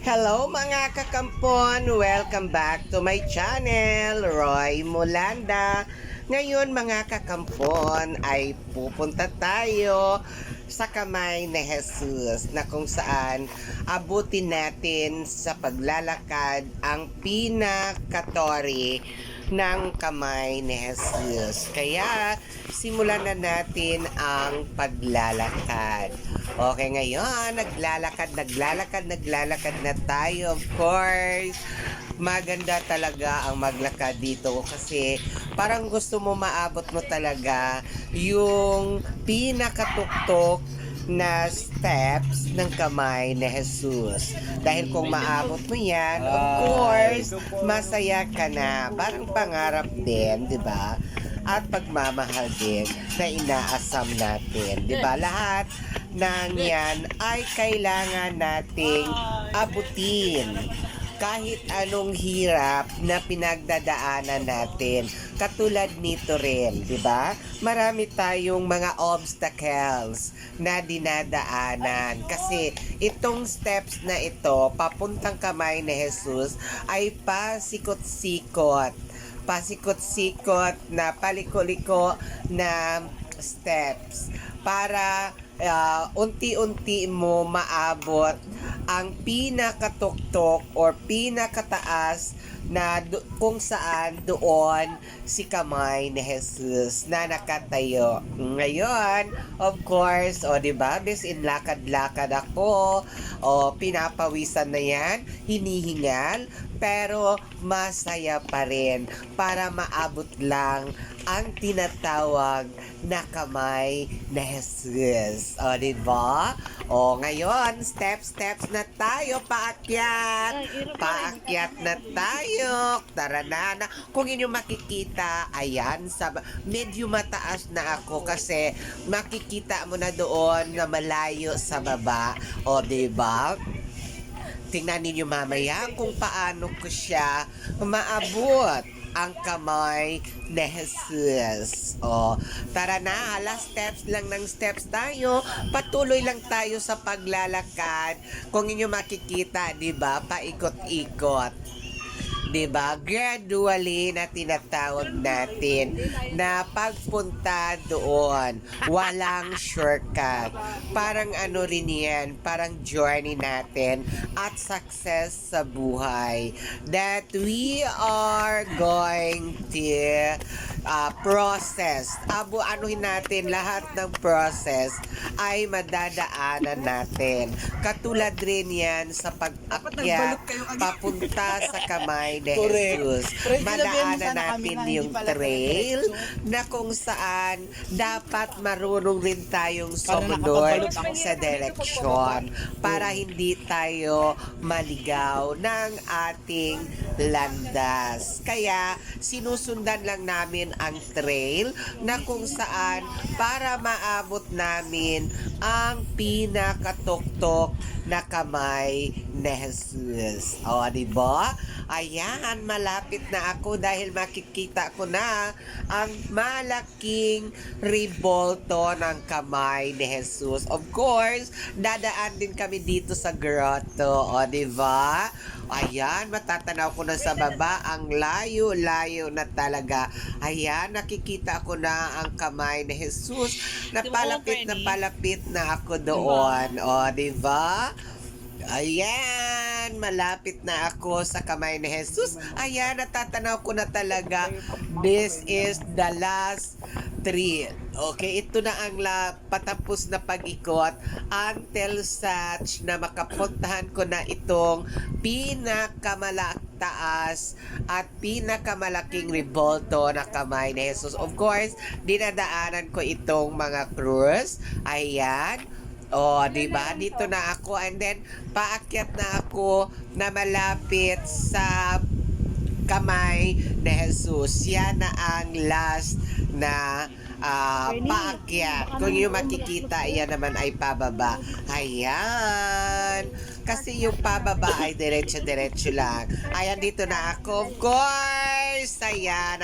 Hello mga kakampon! Welcome back to my channel, Roy Mulanda. Ngayon mga kakampon ay pupunta tayo sa kamay ni Jesus na kung saan abutin natin sa paglalakad ang pinakatori ng kamay ni Jesus. Kaya simulan na natin ang paglalakad. Okay, ngayon, naglalakad, naglalakad, naglalakad na tayo, of course. Maganda talaga ang maglakad dito kasi parang gusto mo maabot mo talaga yung pinakatuktok na steps ng kamay ni Jesus. Dahil kung maabot mo yan, of course, masaya ka na. Parang pangarap din, di ba? At pagmamahal din na inaasam natin. Di ba? Lahat ng yan ay kailangan nating abutin kahit anong hirap na pinagdadaanan natin. Katulad nito rin, di ba? Marami tayong mga obstacles na dinadaanan. Kasi itong steps na ito, papuntang kamay ni Jesus, ay pasikot-sikot. Pasikot-sikot na paliko-liko na steps para ah, unti-unti mo maabot ang pinakatuktok or pinakataas na do- kung saan doon si kamay ni Jesus na nakatayo. Ngayon, of course, o di ba, bis in lakad-lakad ako, o pinapawisan na yan, hinihingal, pero masaya pa rin para maabot lang ang tinatawag na kamay na Jesus. O, di ba? O, ngayon, step-steps na tayo, paakyat. Paakyat na tayo. Tara na, na. Kung inyo makikita, ayan, sa, medyo mataas na ako kasi makikita mo na doon na malayo sa baba. O, di ba? Tingnan ninyo mamaya kung paano ko siya maabot ang kamay ni Jesus. O, tara na, last steps lang ng steps tayo. Patuloy lang tayo sa paglalakad. Kung inyo makikita, di ba, paikot-ikot. 'Di ba? Gradually na tinatawag natin na pagpunta doon, walang shortcut. Parang ano rin 'yan, parang journey natin at success sa buhay that we are going to uh, process. Abo anuhin natin lahat ng process ay madadaanan natin. Katulad rin 'yan sa pag-akyat papunta sa kamay ni Correct. Jesus. Correct. Madaanan natin na yung trail diretso. na kung saan dapat marunong rin tayong sumunod sa direksyon para hindi tayo maligaw ng ating landas. Kaya sinusundan lang namin ang trail na kung saan para maabot namin ang pinakatuktok na kamay ni Jesus. O, di ba? Ayan, malapit na ako dahil makikita ko na ang malaking ribolto ng kamay ni Jesus. Of course, dadaan din kami dito sa grotto. O, di ba? Ayan, matatanaw ko na sa baba ang layo-layo na talaga. Ayan, nakikita ko na ang kamay ni Jesus. Napalapit na palapit na ako doon. O, di ba? Ayan, malapit na ako sa kamay ni Jesus. Ayan, natatanaw ko na talaga. This is the last three. Okay, ito na ang la, patapos na pag-ikot until such na makapuntahan ko na itong pinakamalaktaas at pinakamalaking revolto na kamay ni Jesus. Of course, dinadaanan ko itong mga cruise. Ayan. Oh, 'di ba? Dito na ako and then paakyat na ako na malapit sa kamay ni Jesus. Yan na ang last na ah, paakyat. Kung yung makikita, yan naman ay pababa. Ayan. Kasi yung pababa ay diretso-diretso lang. Ayan, dito na ako. Of course! Ayan,